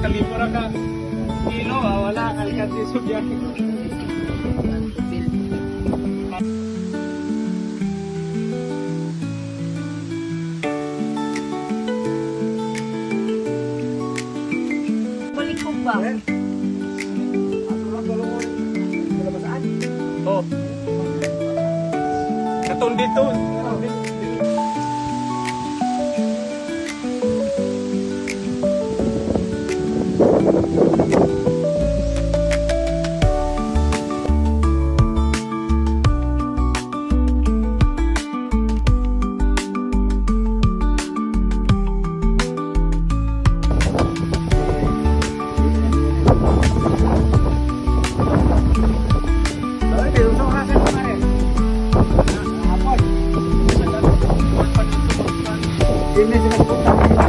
mura ka kilo, ah, wala kalkansi sudyan. Balik ko ba? Oh. Katong dito. Devletine çok